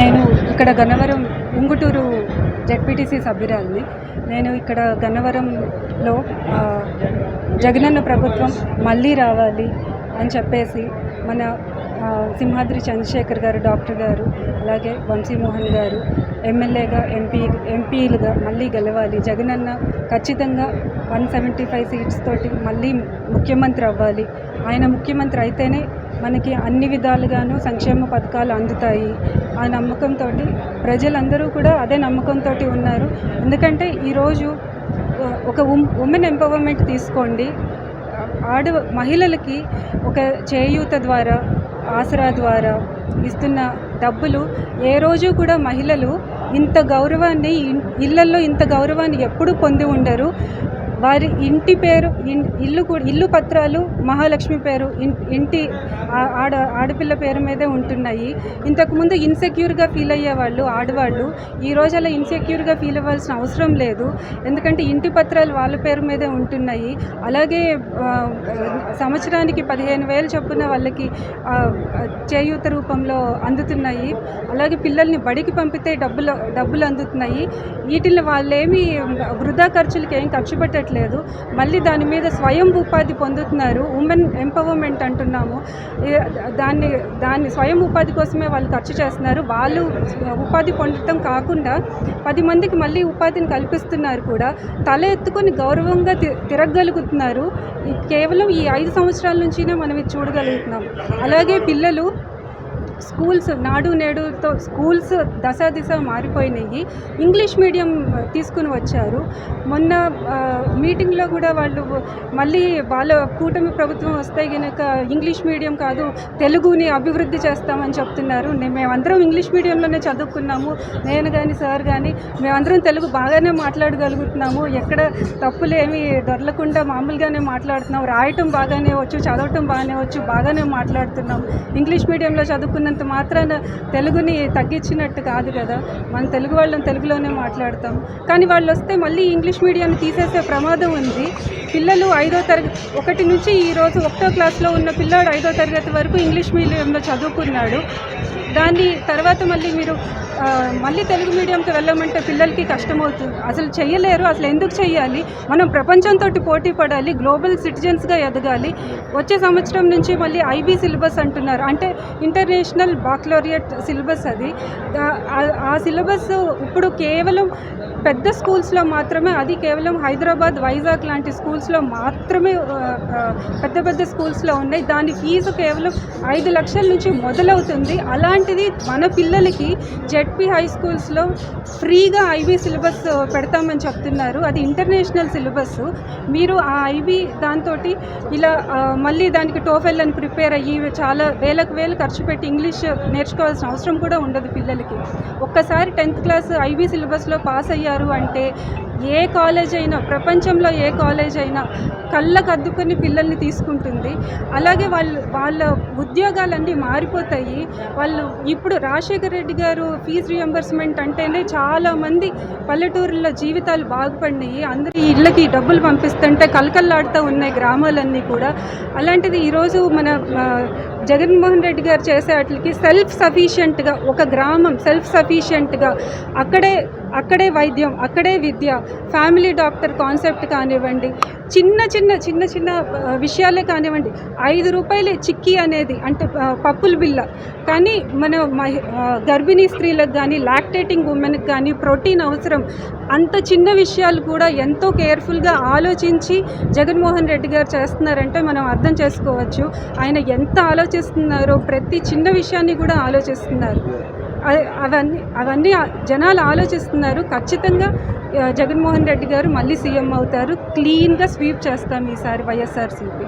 నేను ఇక్కడ గన్నవరం ఉంగుటూరు జెడ్పీటీసీ సభ్యురాలిని. నేను ఇక్కడ గన్నవరంలో జగనన్న ప్రభుత్వం మళ్ళీ రావాలి అని చెప్పేసి మన సింహాద్రి చంద్రశేఖర్ గారు డాక్టర్ గారు అలాగే వంశీమోహన్ గారు ఎమ్మెల్యేగా ఎంపీ ఎంపీలుగా మళ్ళీ గెలవాలి. జగనన్న ఖచ్చితంగా వన్ సెవెంటీ ఫైవ్ సీట్స్ తోటి మళ్ళీ ముఖ్యమంత్రి అవ్వాలి. ఆయన ముఖ్యమంత్రి అయితేనే మనకి అన్ని విధాలుగాను సంక్షేమ పథకాలు అందుతాయి. ఆ నమ్మకంతో ప్రజలందరూ కూడా అదే నమ్మకంతో ఉన్నారు. ఎందుకంటే ఈరోజు ఒక ఉమ్ ఉమెన్ ఎంపవర్మెంట్ తీసుకోండి. ఆడ మహిళలకి ఒక చేయూత ద్వారా ఆసరా ద్వారా ఇస్తున్న డబ్బులు ఏ రోజు కూడా మహిళలు ఇంత గౌరవాన్ని ఇళ్ళల్లో ఇళ్ళల్లో ఇంత గౌరవాన్ని ఎప్పుడూ పొంది ఉండరు. వారి ఇంటి పేరు ఇల్లు కూడా ఇల్లు పత్రాలు మహాలక్ష్మి పేరు ఇంటి ఆ- ఆడ ఆడపిల్ల పేరు మీదే ఉంటున్నాయి. ఇంతకుముందు ఇన్సెక్యూర్గా ఫీల్ అయ్యేవాళ్ళు ఆడవాళ్ళు ఈ రోజు అలా ఇన్సెక్యూర్గా ఫీల్ అవ్వాల్సిన అవసరం లేదు. ఎందుకంటే ఇంటి పత్రాలు వాళ్ళ పేరు మీదే ఉంటున్నాయి. అలాగే సంవత్సరానికి పదిహేను వేలు చొప్పున వాళ్ళకి చేయూత రూపంలో అందుతున్నాయి. అలాగే పిల్లల్ని బడికి పంపితే డబ్బులు డబ్బులు అందుతున్నాయి. వీటిని వాళ్ళేమి వృధా ఖర్చులకి ఏం ఖర్చు పెట్టట్లేదు మళ్ళీ దాని మీద స్వయం ఉపాధి పొందుతున్నారు. ఉమెన్ ఎంపవర్మెంట్ అంటున్నాము. దాన్ని దాన్ని స్వయం ఉపాధి కోసమే వాళ్ళు ఖర్చు చేస్తున్నారు. వాళ్ళు ఉపాధి పొందటం కాకుండా పది మందికి మళ్ళీ ఉపాధిని కల్పిస్తున్నారు కూడా. తల ఎత్తుకొని గౌరవంగా తి తిరగగలుగుతున్నారు. కేవలం ఈ ఐదు సంవత్సరాల నుంచినే మనం ఇది చూడగలుగుతున్నాం. అలాగే పిల్లలు స్కూల్స్ నాడు నేడుతో స్కూల్స్ దశ దిశ మారిపోయినాయి. ఇంగ్లీష్ మీడియం తీసుకుని వచ్చారు. మొన్న మీటింగ్లో కూడా వాళ్ళు మళ్ళీ వాళ్ళ కూటమి ప్రభుత్వం వస్తే కనుక ఇంగ్లీష్ మీడియం కాదు తెలుగుని అభివృద్ధి చేస్తామని చెప్తున్నారు. మేమందరం ఇంగ్లీష్ మీడియంలోనే చదువుకున్నాము. నేను కానీ సార్ కానీ మేమందరం తెలుగు బాగానే మాట్లాడగలుగుతున్నాము. ఎక్కడ తప్పులేమి దొరలకుండా మామూలుగానే మాట్లాడుతున్నాం. రాయటం బాగానే వచ్చు చదవటం బాగానే వచ్చు బాగానే మాట్లాడుతున్నాం. ఇంగ్లీష్ మీడియంలో చదువుకున్నంత మాత్రాన తెలుగుని తగ్గించినట్టు కాదు కదా. మన తెలుగు వాళ్ళం తెలుగులోనే మాట్లాడతాం. కానీ వాళ్ళు వస్తే మళ్ళీ ఇంగ్లీష్ మీడియాన్ని తీసేసే ప్రమాదం ఉంది. పిల్లలు ఐదో తరగతి ఒకటి నుంచి ఈరోజు ఒకటో క్లాస్లో ఉన్న పిల్లాడు ఐదో తరగతి వరకు ఇంగ్లీష్ మీడియంలో చదువుకున్నాడు. దాన్ని తర్వాత మళ్ళీ మీరు మళ్ళీ తెలుగు మీడియంకి వెళ్ళమంటే పిల్లలకి కష్టమవుతుంది. అసలు చేయలేరు అసలు ఎందుకు చేయాలి మనం ప్రపంచంతో పోటీ పడాలి గ్లోబల్ సిటిజన్స్గా ఎదగాలి. వచ్చే సంవత్సరం నుంచి మళ్ళీ ఐబీ సిలబస్ అంటున్నారు. అంటే ఇంటర్నేషనల్ బాక్లోరియట్ సిలబస్ అది. ఆ సిలబస్ ఇప్పుడు కేవలం పెద్ద స్కూల్స్లో మాత్రమే అది కేవలం హైదరాబాద్ వైజాగ్ లాంటి స్కూల్స్లో మాత్రమే పెద్ద పెద్ద స్కూల్స్లో ఉన్నాయి. దాని ఫీజు కేవలం ఐదు లక్షల నుంచి మొదలవుతుంది. అలాంటిది మన పిల్లలకి జెడ్పీ హై స్కూల్స్లో ఫ్రీగా ఐబీ సిలబస్ పెడతామని చెప్తున్నారు. అది ఇంటర్నేషనల్ సిలబస్. మీరు ఆ ఐబీ దాంతో ఇలా మళ్ళీ దానికి టోఫెల్ అని ప్రిపేర్ అయ్యి చాలా వేలకు వేలు ఖర్చు పెట్టి ఇంగ్లీష్ నేర్చుకోవాల్సిన అవసరం కూడా ఉండదు పిల్లలకి. ఒక్కసారి టెన్త్ క్లాస్ ఐబీ సిలబస్లో పాస్ అయ్యారు అంటే ఏ కాలేజ్ అయినా ప్రపంచంలో ఏ కాలేజ్ అయినా కళ్ళకు అద్దుకొని పిల్లల్ని తీసుకుంటుంది. అలాగే వాళ్ళు వాళ్ళ ఉద్యోగాలన్నీ మారిపోతాయి. వాళ్ళు ఇప్పుడు రాజశేఖర రెడ్డి గారు ఫీజు రియంబర్స్మెంట్ అంటేనే చాలామంది పల్లెటూరులో జీవితాలు బాగుపడినాయి. అందరూ ఇళ్ళకి డబ్బులు పంపిస్తుంటే కలకల్లాడుతూ ఉన్నాయి గ్రామాలన్నీ కూడా. అలాంటిది ఈరోజు మన జగన్మోహన్ రెడ్డి గారు చేసే వాటికి సెల్ఫ్ సఫిషియెంట్గా ఒక గ్రామం సెల్ఫ్ సఫిషియెంట్గా అక్కడే అక్కడే వైద్యం అక్కడే విద్య ఫ్యామిలీ డాక్టర్ కాన్సెప్ట్ కానివ్వండి చిన్న చిన్న చిన్న చిన్న విషయాలే కానివ్వండి. ఐదు రూపాయలే చిక్కీ అనేది అంటే పప్పుల బిల్ల కానీ మన మహి గర్భిణీ స్త్రీలకు కానీ లాక్టేటింగ్ ఉమెన్కి కానీ ప్రోటీన్ అవసరం. అంత చిన్న విషయాలు కూడా ఎంతో కేర్ఫుల్గా ఆలోచించి జగన్మోహన్ రెడ్డి గారు చేస్తున్నారంటే మనం అర్థం చేసుకోవచ్చు. ఆయన ఎంత ఆలోచిస్తున్నారో ప్రతి చిన్న విషయాన్ని కూడా ఆలోచిస్తున్నారు. అవన్నీ అవన్నీ జనాలు ఆలోచిస్తున్నారు. ఖచ్చితంగా జగన్మోహన్ రెడ్డి గారు మళ్ళీ సీఎం అవుతారు. క్లీన్గా స్వీప్ చేస్తాం ఈసారి వైఎస్ఆర్సీపీ